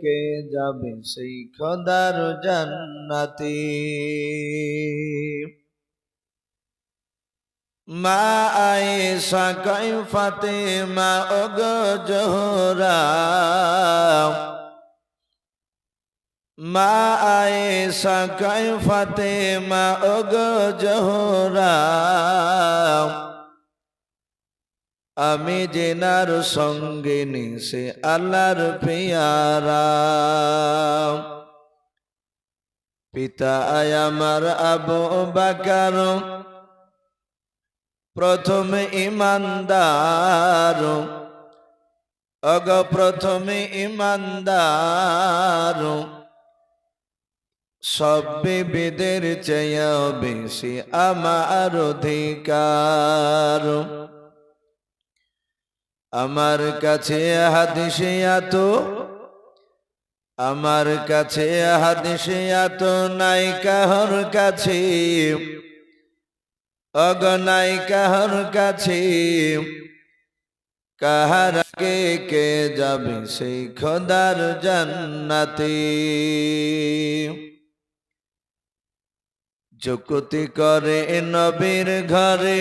কে যাবে সেই খোদার জান্নাতে? মা আয়েশা কই ফাতেমা ওগ জোহরা। মা আয়েশা কই ফাতেমা ওগ জোহরা। আমি জেনার সঙ্গে নিশে আল্লাহর পেয়ারা পিতা আমার আবু বাকার প্রথম ইমানদার অগ প্রথমে ইমানদার সব বিবিদের চেয়ে বেশি আমার অধিকার আমার কাছে হাদিসে এত, আমার কাছে হাদিসে এত নাই কাহর কাছে অগনাই কাহর কাছে, কাহার কে কে যাবে সেই খোদার জান্নাতে। যুক্তি করে নবীর ঘরে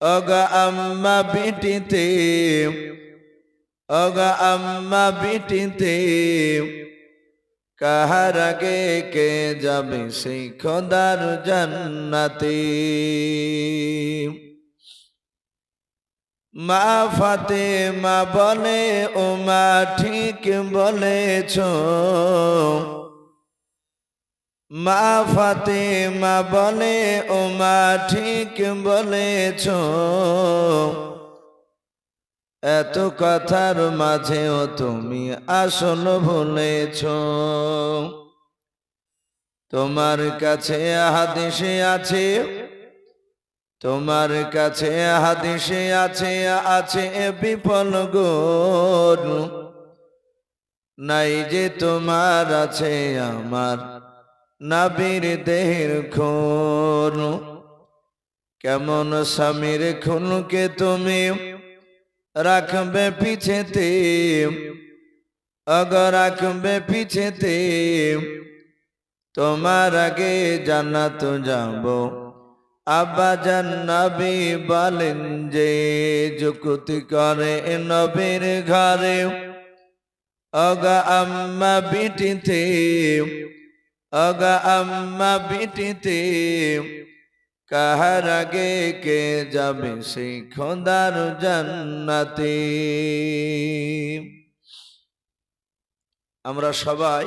অগা আম্মা বিটিতে অগা আম্মা বিটিতে, কাহার আগে কে যাবে সেই খোদার জান্নাতে? মা ফাতে মা বলে ও মা ঠিক বলেছ মা ফাতে মা বলে, ও মা, ঠিক বলেছ। এত কথার মাঝেও তুমি আসল ভুলেছ। তোমার কাছে হাদিসে আছে, তোমার কাছে হাদিসে আছে আছে বিফল গোর নাই যে তোমার আছে আমার নাবির দেহের খুন। কেমন স্বামীর খুনকে তুমি রাখবে পিছেতে? অগ রাখবে পিছেতে? তোমার আগে জান্নাত যাব। আব্বা জান্নাবি বলেন যে, যুক্তি করে নবীর ঘরে। অগা আম্মা বিটিতে অগা আম্মা বিটিতে কাহার আগে কে যাবে সেই খোদার জান্নাতে? আমরা সবাই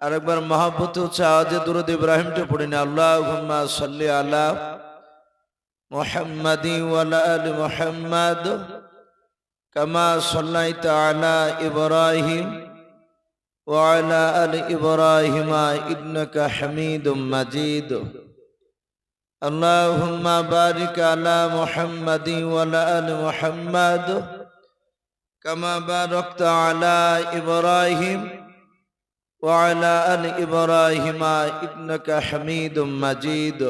আরেকবার মহাব্বত হচ্ছে আওয়াজে দুরুদ ইব্রাহিমটা পড়ি না আল্লাহ সাল্লি আলা মোহাম্মদি আলি মোহাম্মদ কামা সাল্লাইতা আলা ইব্রাহিম وعلى آل إبراهيم إنك حميد مجيد اللهم بارك على محمد وعلى آل محمد كما باركت على إبراهيم وعلى آل إبراهيم إنك حميد مجيد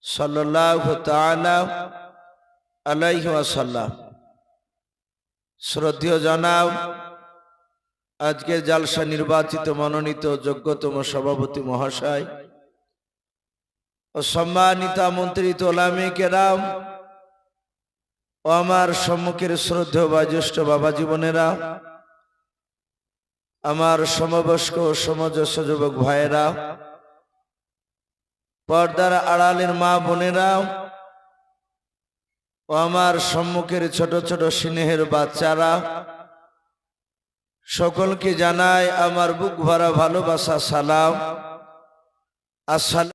صلى الله تعالى عليه وسلم শ্রদ্ধেয় জানাব আজকের জালসা নির্বাচিত, মনোনীত, যোগ্যতম সভাপতি মহাশয় ও সম্মানিত আমন্ত্রিত ওলামে কেরাম ও আমার সম্মুখের শ্রদ্ধেয় বা জ্যেষ্ঠ বাবা জীবনেরা, আমার সমবয়স্ক ও সমজস্ব যুবক ভাইয়েরা, পর্দার আড়ালের মা বোনেরা ও আমার সম্মুখের ছোট ছোট স্নেহের বাচ্চারা সকলকে জানায় আমার বুক ভরা ভালোবাসা সালাম। আসসালাম